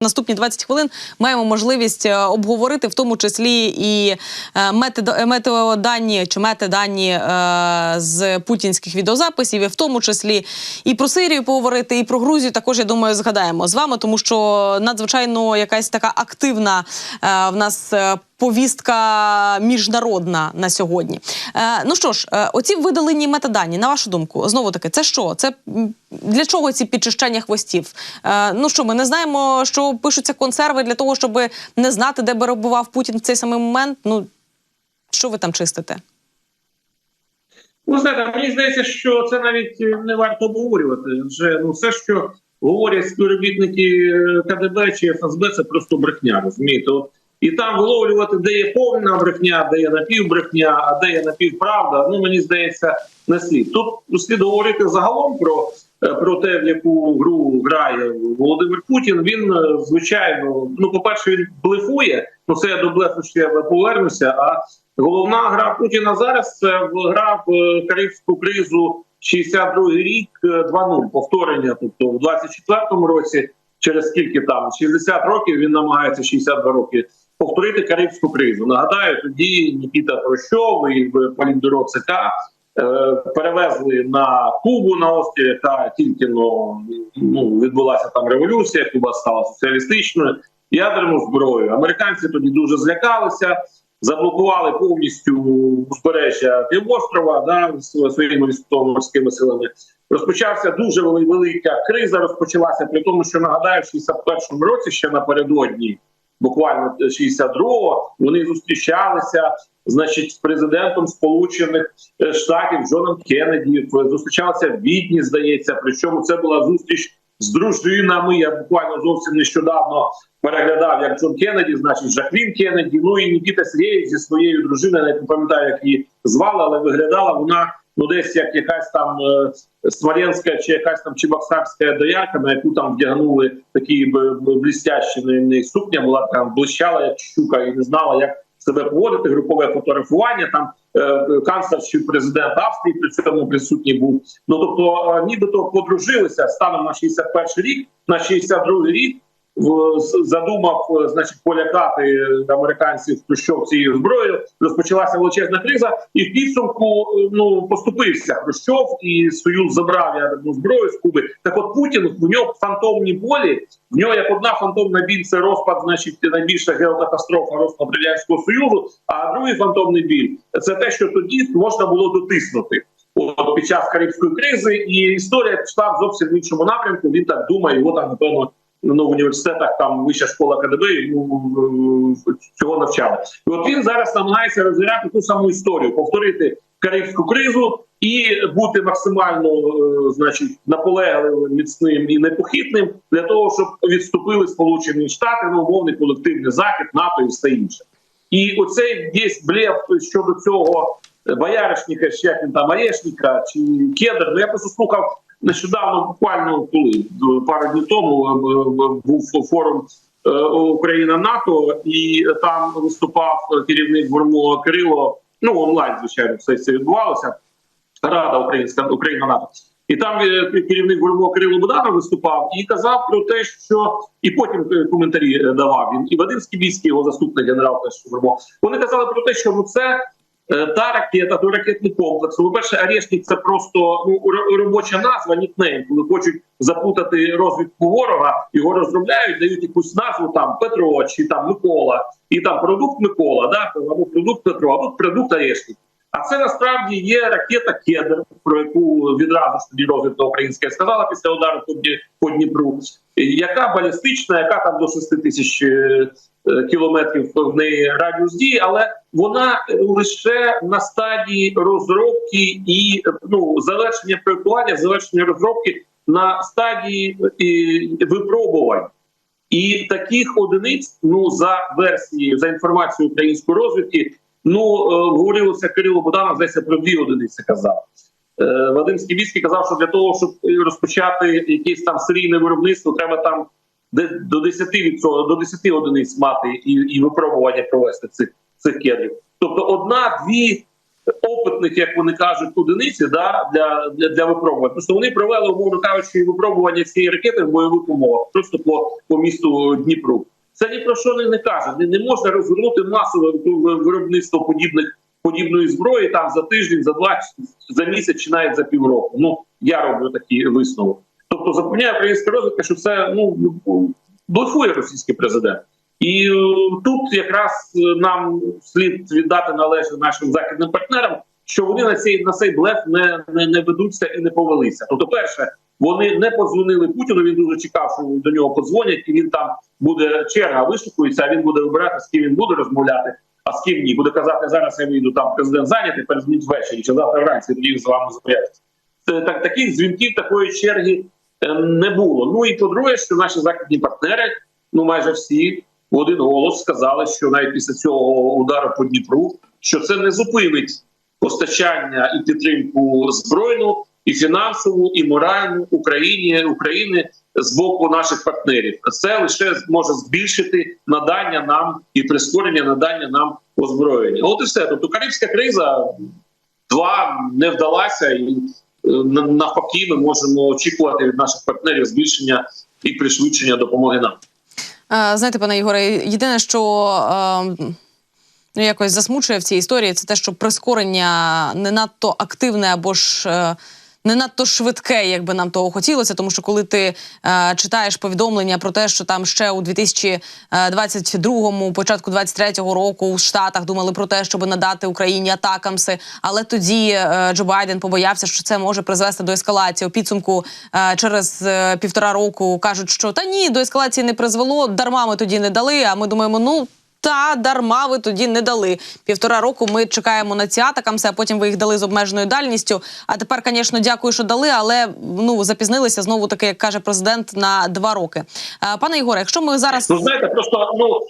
Наступні 20 хвилин маємо можливість е, обговорити в тому числі і е, метеdo- метеодані чи метедані е, з путінських відеозаписів, і в тому числі і про Сирію поговорити, і про Грузію. Також я думаю, згадаємо з вами, тому що надзвичайно якась така активна е, в нас. Е, Повістка міжнародна на сьогодні. Е, ну що ж, е, оці видалені метадані, на вашу думку, знову таки, це що? Це для чого ці підчищання хвостів? Е, ну що, ми не знаємо, що пишуться консерви для того, щоб не знати, де перебував Путін в цей самий момент. Ну що ви там чистите? Ну, знаєте, мені здається, що це навіть не варто обговорювати. Вже ну все, що говорять співробітники е, КДБ чи ФСБ, це просто брехня. Розумієте, от і там виловлювати, де є повна брехня, де є напівбрехня, а де є напівправда. Ну мені здається, не слід. Тут слід говорити загалом про. е, Про те, в яку гру грає Володимир Путін, він е, звичайно, ну по перше, він блефує. Ну це я до блефу ще повернуся. А головна гра Путіна зараз це гра в е, Карибську кризу 62 рік е, 2-0, повторення. Тобто, в 24-му році, через скільки там 60 років він намагається 62 роки повторити Карибську кризу. Нагадаю, тоді Нікіта Хрущов і Політбюро ЦК е, перевезли на Кубу на острів, яка тільки ну, ну відбулася там революція, Куба стала соціалістичною. Ядерну зброю. Американці тоді дуже злякалися, заблокували повністю узбережжя півострова да, своїми військово-морськими силами. Розпочався дуже велика криза. Розпочалася при тому, що нагадаю, в 61-му році ще напередодні, буквально 62-го, вони зустрічалися. Значить, з президентом Сполучених е, Штатів Джоном Кеннеді зустрічалися в Відні, здається. Причому це була зустріч з дружинами. Я буквально зовсім нещодавно переглядав, як Джон Кеннеді, значить Жаклін Кеннеді. Ну і Нікіта Сергєєв зі своєю дружиною, не пам'ятаю, як її звали, але виглядала вона ну десь як якась там е, Смоленська чи якась там Чебоксарська доярка, на яку там вдягнули такі б- блістящі не, сукня, була там блищала як щука і не знала, як себе поводити. Групове фотографування там. е, Канцлер чи президент Австрії при цьому присутній був. Ну тобто, е, нібито подружилися станом на 61 рік, на 62 рік задумав е, значить полякати американців Хрущов цією зброєю. Розпочалася величезна криза, і в підсумку е, ну поступився Хрущов і Союз забрав ядерну зброю з Куби. Так, от Путін в нього фантомні болі. В нього як одна фантомна біль це розпад, значить найбільша геокатастрофа розпад радянського союзу. А другий фантомний біль це те, що тоді можна було дотиснути. От під час карибської кризи, і історія пішла в зовсім іншому напрямку. Він так думає, його там напевно ну, в університетах там вища школа КДБ йому е, цього навчали. І от він зараз намагається розіграти ту саму історію, повторити карибську кризу і бути максимально, е, значить, наполегливим, міцним і непохитним для того, щоб відступили Сполучені Штати, ну, умовний колективний захід, НАТО і все інше. І оцей весь блеф щодо цього бояришника, чи як він там Орешника, чи Кедр. Ну я просто слухав нещодавно, буквально коли пару днів тому е, е, був форум е, Україна НАТО, і там виступав керівник ВРМО Кирило. Ну онлайн, звичайно, все це відбувалося. Рада Українська Україна НАТО. І там е, керівник ВРМО Кирило Буданов виступав і казав про те, що і потім е, коментарі е, давав він. І Вадим Скібіський, його заступник генерал теж ВРМО. Вони казали про те, що ну це е, та ракета, до ракетний комплекс. Ну, По-перше, Орешник це просто ну робоча назва, нікнейм. Коли хочуть запутати розвідку ворога, його розробляють, дають якусь назву там Петро чи там Микола, і там продукт Микола, да або продукт Петро, або продукт Орешник. А це насправді є ракета Кедр, про яку відразу тоді розвідка українська сказала після удару по Дні- по Дніпру, яка балістична, яка там до 6 тисяч е, кілометрів в неї радіус дії, але вона е, лише на стадії розробки і ну завершення проектування, завершення розробки на стадії е, випробувань. І таких одиниць, ну за версією, за інформацією української розвідки, ну е, говорилося Кирило Буданов, здається, про дві одиниці казав. Е, Вадим Скібіцький казав, що для того, щоб розпочати якесь там серійне виробництво, треба там до 10%, до 10 одиниць мати і, і випробування провести цих цих кедрів. Тобто одна-дві опитних, як вони кажуть, одиниці да, для, для, для випробувань. Просто вони провели, умовно кажучи, випробування цієї ракети в бойових умовах, просто по, по місту Дніпру. Це ні про що не, не каже. Не, не можна розгорнути масове виробництво подібних подібної зброї там за тиждень, за два, за місяць чи навіть за півроку. Ну я роблю такий висновок. Тобто запевняє українська розвідка, що це ну блефує російський президент. І е, тут якраз е, нам слід віддати належне нашим західним партнерам, що вони на цей на цей блеф не, не, не ведуться і не повелися. Тобто, перше, вони не подзвонили Путіну. Він дуже чекав, що до нього подзвонять, і він там буде черга вишукується. А він буде вибирати, з ким він буде розмовляти, а з ким ні. Буде казати, зараз я вийду там президент зайнятий, перезвоніть ввечері чи завтра вранці тоді з вами. Це так таких дзвінків такої черги е, не було. Ну і по-друге, що наші західні партнери, ну майже всі в один голос сказали, що навіть після цього удару по Дніпру, що це не зупинить постачання і підтримку збройну, і фінансову, і моральну Україні України з боку наших партнерів. Це лише може збільшити надання нам і прискорення надання нам озброєння. От і все. Тобто Карибська криза два не вдалася, і е, навпаки, ми можемо очікувати від наших партнерів збільшення і пришвидшення допомоги нам. Е, Знаєте, пане Ігоре, єдине, що е, ну, якось засмучує в цій історії, це те, що прискорення не надто активне або ж. Е, Не надто швидке, як би нам того хотілося, тому що коли ти е, читаєш повідомлення про те, що там ще у 2022-му, початку 23-го року у Штатах думали про те, щоб надати Україні атакамси, але тоді е, Джо Байден побоявся, що це може призвести до ескалації. У підсумку е, через е, півтора року кажуть, що та ні, до ескалації не призвело. Дарма ми тоді не дали. А ми думаємо, ну. Та дарма ви тоді не дали. Півтора року ми чекаємо на ці атакамси, а потім ви їх дали з обмеженою дальністю. А тепер, звісно, дякую, що дали, але ну запізнилися знову таки, як каже президент, на два роки. Е, Пане Ігоре, якщо ми зараз Ну знаєте, просто ну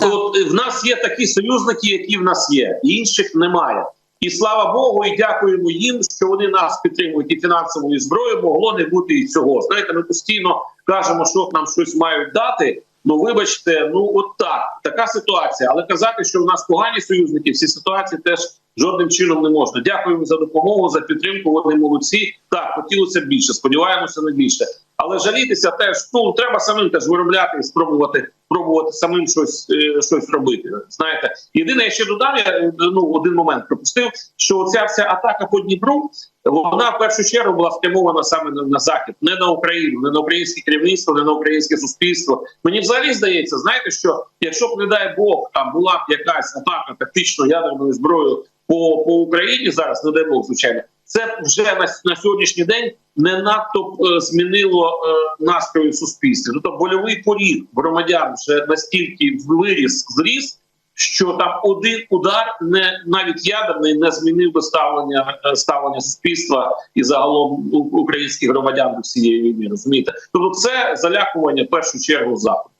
Так. от в нас є такі союзники, які в нас є, інших немає. І слава Богу, і дякуємо їм, що вони нас підтримують і фінансовою зброєю. Могло не бути і цього. Знаєте, ми постійно кажемо, що нам щось мають дати. Ну, вибачте, ну от так, така ситуація. Але казати, що в нас погані союзники, всі ситуації теж жодним чином не можна. Дякуємо за допомогу, за підтримку. Вони молодці. Так, хотілося б більше. Сподіваємося на більше. Але жалітися теж ну треба самим теж виробляти і спробувати пробувати самим щось е, щось робити. Знаєте, єдине, я ще додам, я ну один момент пропустив, що ця вся атака по Дніпру вона в першу чергу була спрямована саме на, на захід, не на Україну, не на українське керівництво, не на українське суспільство. Мені взагалі здається, знаєте, що якщо б не дай Бог там була б якась атака тактично ядерною зброєю по, по Україні зараз, не дай Бог, звичайно, це вже на, на сьогоднішній день не надто е, змінило е, настрої в. Тобто больовий поріг громадян вже настільки виріс, зріс, що там один удар, не навіть ядерний, не змінив би ставлення е, ставлення суспільства і загалом українських громадян до всієї війни. Розумієте? Тобто, це залякування в першу чергу заходу.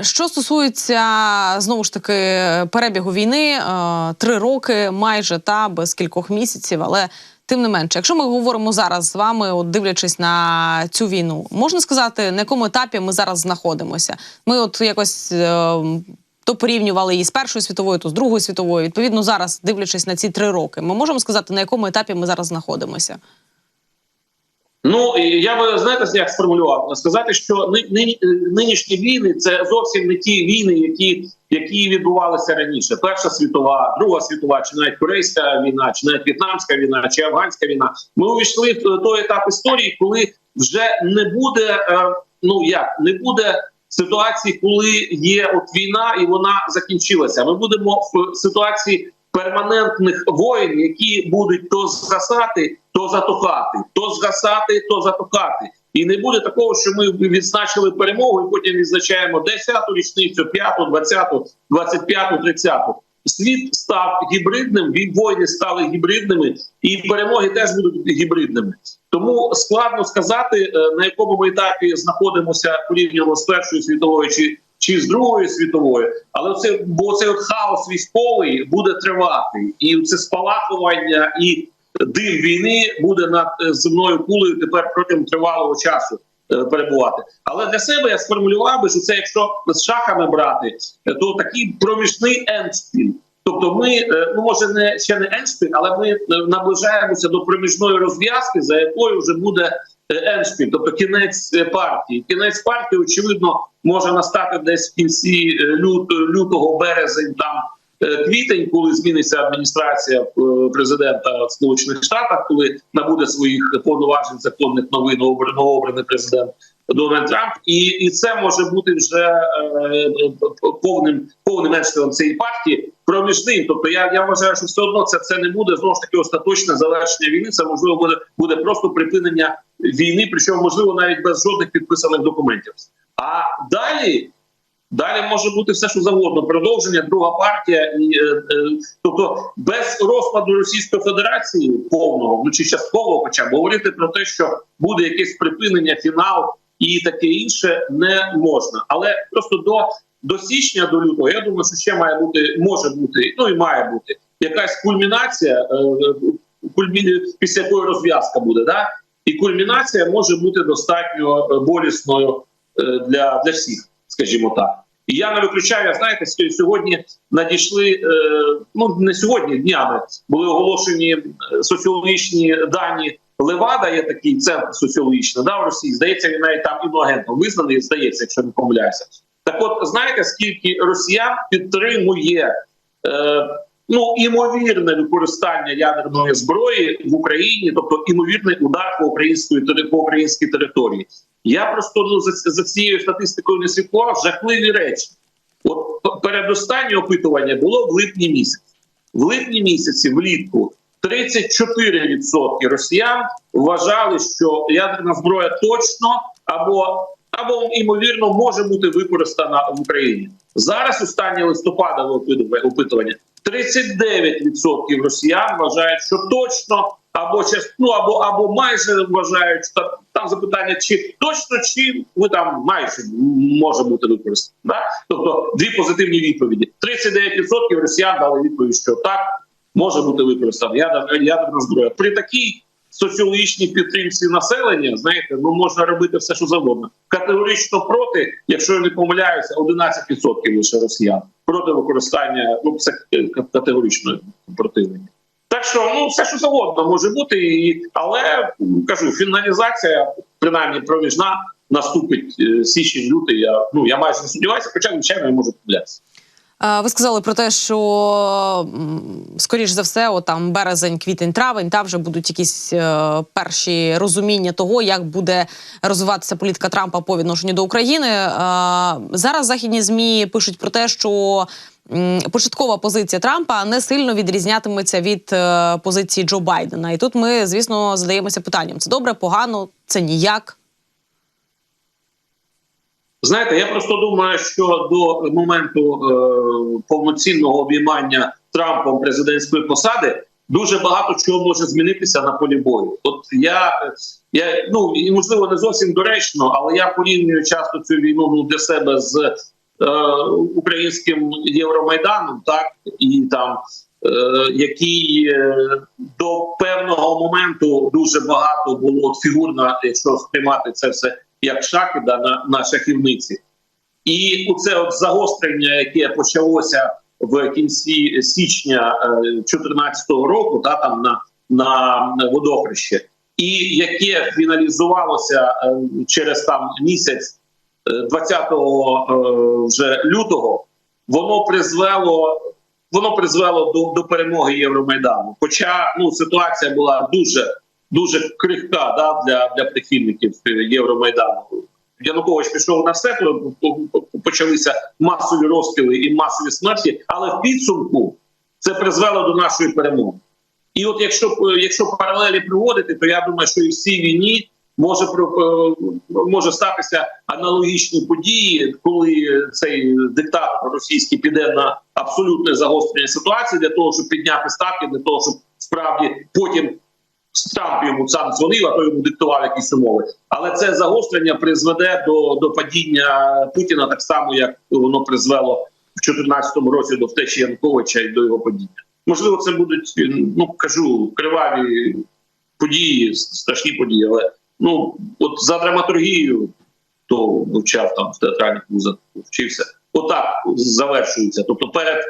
Що стосується знову ж таки перебігу війни, е, три роки майже та без кількох місяців, але тим не менше, якщо ми говоримо зараз з вами, от дивлячись на цю війну, можна сказати, на якому етапі ми зараз знаходимося? Ми от якось. е, То порівнювали її з першою світовою, то з другою світовою. Відповідно, зараз дивлячись на ці три роки, ми можемо сказати, на якому етапі ми зараз знаходимося. Ну я би знаєте, як сформулював сказати, що нині- нинішні війни це зовсім не ті війни, які, які відбувалися раніше. Перша світова, друга світова, чи навіть корейська війна, чи навіть в'єтнамська війна, чи афганська війна. Ми увійшли в той етап історії, коли вже не буде е, ну як не буде. Ситуації, коли є от війна, і вона закінчилася. Ми будемо в ситуації перманентних воїн, які будуть то згасати, то затухати, то згасати, то затухати. І не буде такого, що ми відзначили перемогу, і потім відзначаємо 10-ту річницю, 5-ту, 20-ту, 25-ту, 30-ту. Світ став гібридним, війни стали гібридними, і перемоги теж будуть гібридними. Тому складно сказати, е, на якому ми етапі знаходимося порівняно з першою світовою чи, чи з другою світовою. Але це бо цей хаос військовий буде тривати, і це спалахування і дим війни буде над е, земною кулею тепер протягом тривалого часу. е, Перебувати, але для себе я сформулював би, що це якщо з шахами брати, е, то такий проміжний ендспін. Тобто, ми ну може не ще не Еншпіль, але ми наближаємося до проміжної розв'язки, за якою вже буде Еншпіль, тобто кінець е, партії. Кінець партії, очевидно, може настати десь в кінці е, лют, лютого, березень, там е, квітень, коли зміниться адміністрація е, президента в Сполучених Штатах, коли набуде своїх повноважень законних новин новообраний президент. Дональд Трамп, і і це може бути вже е, повним повним еншпілем цієї партії проміжним. Тобто я я вважаю, що все одно це це не буде знову ж таки остаточне завершення війни. Це можливо буде буде просто припинення війни, причому можливо навіть без жодних підписаних документів. А далі. Далі може бути все, що завгодно. Продовження, друга партія, і е, е, тобто без розпаду Російської Федерації повного, ну чи часткового, хоча говорити про те, що буде якесь припинення, фінал і таке інше, не можна. Але просто до до січня, до лютого, я думаю, що ще має бути, може бути, ну і має бути якась кульмінація, е, кульмі, після якої розв'язка буде. Да? І кульмінація може бути достатньо е, болісною е, для, для всіх, скажімо так. І я не виключаю, знаєте, сьогодні надійшли е, ну не сьогодні, днями були оголошені е, соціологічні дані. Левада є такий центр соціологічний да, в Росії. Здається, він навіть там іногентом визнаний, здається, якщо не помиляюся. Так, от знаєте, скільки росіян підтримує е, ну імовірне використання ядерної зброї в Україні, тобто імовірний удар по української по українській території. Я просто ну за, за цією статистикою не слідкував жахливі речі. От передостаннє опитування було в липні місяці. В липні місяці, влітку, 34% росіян вважали, що ядерна зброя точно або або ймовірно може бути використана в Україні. Зараз останнє листопадове опитування 39% росіян вважають, що точно або ну, або або майже вважають що там запитання, чи точно чи ви там майже може бути використано. Да? Тобто дві позитивні відповіді: 39% росіян дали відповідь, що так може бути використана ядерна, ядерна зброя. При такій соціологічній підтримці населення, знаєте, ну можна робити все, що завгодно. Категорично проти, якщо я не помиляюся, 11% лише росіян проти використання. Ну це категорично противлення. Так що ну все, що завгодно може бути, і але кажу, фіналізація, принаймні проміжна, наступить е, січень лютий. Я ну я майже не сподіваюся, хоча звичайно я можу помилятися. Ви сказали про те, що скоріш за все, от там березень, квітень, травень, та вже будуть якісь е, перші розуміння того, як буде розвиватися політика Трампа по відношенню до України. Е, зараз західні змі пишуть про те, що м, початкова позиція Трампа не сильно відрізнятиметься від е, позиції Джо Байдена. І тут ми, звісно, задаємося питанням: це добре, погано, це ніяк. Знаєте, я просто думаю, що до моменту е, повноцінного обіймання Трампом президентської посади дуже багато чого може змінитися на полі бою. От я я ну і можливо не зовсім доречно, але я порівнюю часто цю війну ну, для себе з е, українським Євромайданом, так і там. Е, який е, до певного моменту дуже багато було фігурно, якщо сприймати це все як шахи да, на, на шахівниці. І це от загострення, яке почалося в кінці січня 2014 року, та там на на водохреще, і яке фіналізувалося через там місяць 20 вже лютого, воно призвело. Воно призвело до до перемоги Євромайдану. Хоча ну ситуація була дуже дуже крихка да, для для прихильників Євромайдану. Янукович пішов на все, почалися масові розпіли і масові смерті, але в підсумку це призвело до нашої перемоги. І от якщо якщо паралелі приводити, то я думаю, що і в цій війні може може статися аналогічні події, коли цей диктатор російський піде на абсолютне загострення ситуації для того, щоб підняти ставки, для того, щоб справді потім Трамп йому сам дзвонив, а то йому диктував якісь умови. Але це загострення призведе до до падіння Путіна так само, як воно призвело в 2014 році до втечі Януковича і до його падіння. Можливо, це будуть ну кажу криваві події, страшні події. Але ну от за драматургією, то вивчав там в театральних вузах, вчився. Отак завершується. Тобто, перед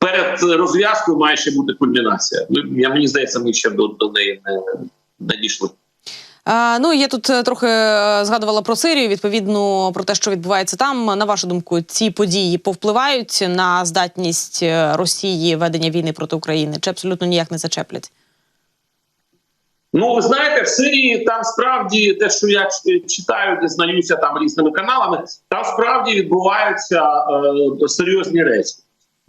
перед розв'язкою має ще бути кульмінація. Ну, я мені здається, ми ще до, до неї не, не дійшли. Е, Ну, я тут е, трохи е, згадувала про Сирію. Відповідно про те, що відбувається там. На вашу думку, ці події повпливають на здатність е, Росії ведення війни проти України, чи абсолютно ніяк не зачеплять? Ну, ви знаєте, в Сирії там справді те, що я читаю, дізнаюся там різними каналами, там справді відбуваються е, серйозні речі.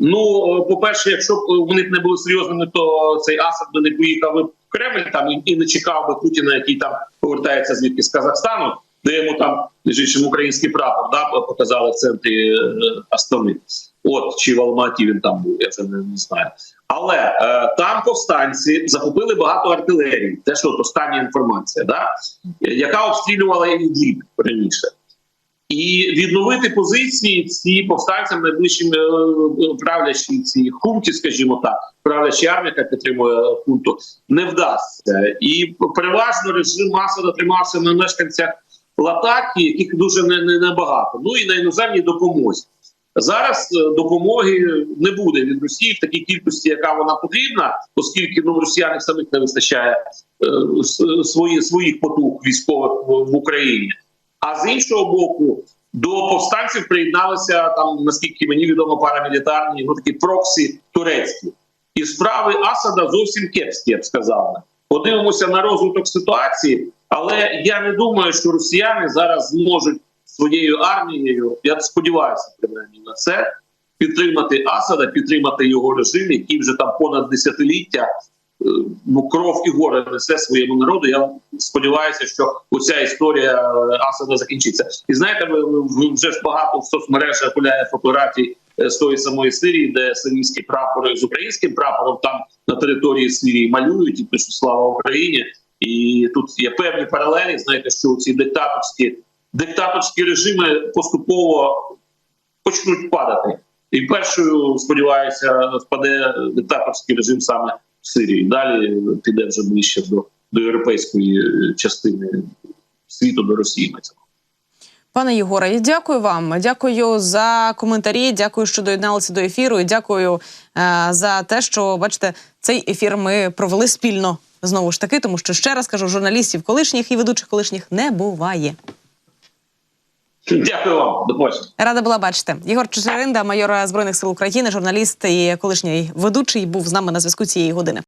Ну, е, по-перше, якщо б вони б не були серйозними, то цей Асад би не поїхав би в Кремль там і, і не чекав би Путіна, який там повертається звідки з Казахстану, де йому там між іншим український прапор да, показали в центрі е, Астани. От чи в Алматі він там був, я вже не, не знаю. Але е, там повстанці захопили багато артилерії. Те, що от остання інформація, да? е, яка обстрілювала Ідліб раніше. І відновити позиції ці повстанцям найближчим е, е, правлячій хунті, скажімо так, правлячій армії, яка підтримує хунту, не вдасться. І переважно режим Асада тримався на мешканцях Латакі, яких дуже не, не, небагато. Ну і на іноземній допомозі. Зараз е, допомоги не буде від Росії в такій кількості, яка вона потрібна, оскільки ну росіянам самих не вистачає е, свої, своїх потуг військових в Україні. А з іншого боку, до повстанців приєдналися там, наскільки мені відомо, парамілітарні ну такі проксі турецькі. І справи Асада зовсім кепські, я б сказав. Подивимося на розвиток ситуації, але я не думаю, що росіяни зараз зможуть своєю армією, я сподіваюся, принаймні на це, підтримати Асада, підтримати його режим, який вже там понад десятиліття ну, кров і горе несе своєму народу. Я сподіваюся, що оця історія е, Асада закінчиться. І знаєте, вже ж багато в соцмережах гуляє фотографій е, з тої самої Сирії, де сирійські прапори з українським прапором там на території Сирії малюють і пишуть слава Україні. І тут є певні паралелі. Знаєте, що ці диктаторські диктаторські режими поступово почнуть падати. І першою, сподіваюся, впаде диктаторський режим саме Сирії. Далі піде вже ближче до, до європейської е, частини світу, до Росії. на увазі. Пане Єгоре, я дякую вам. Дякую за коментарі. Дякую, що доєдналися до ефіру. І дякую е, за те, що бачите, цей ефір ми провели спільно знову ж таки, тому що ще раз кажу, журналістів колишніх і ведучих колишніх не буває. Дякую вам, до побачення. Рада була бачити. Ігор Чечеринда, майор збройних сил України, журналіст і колишній ведучий, був з нами на зв'язку цієї години.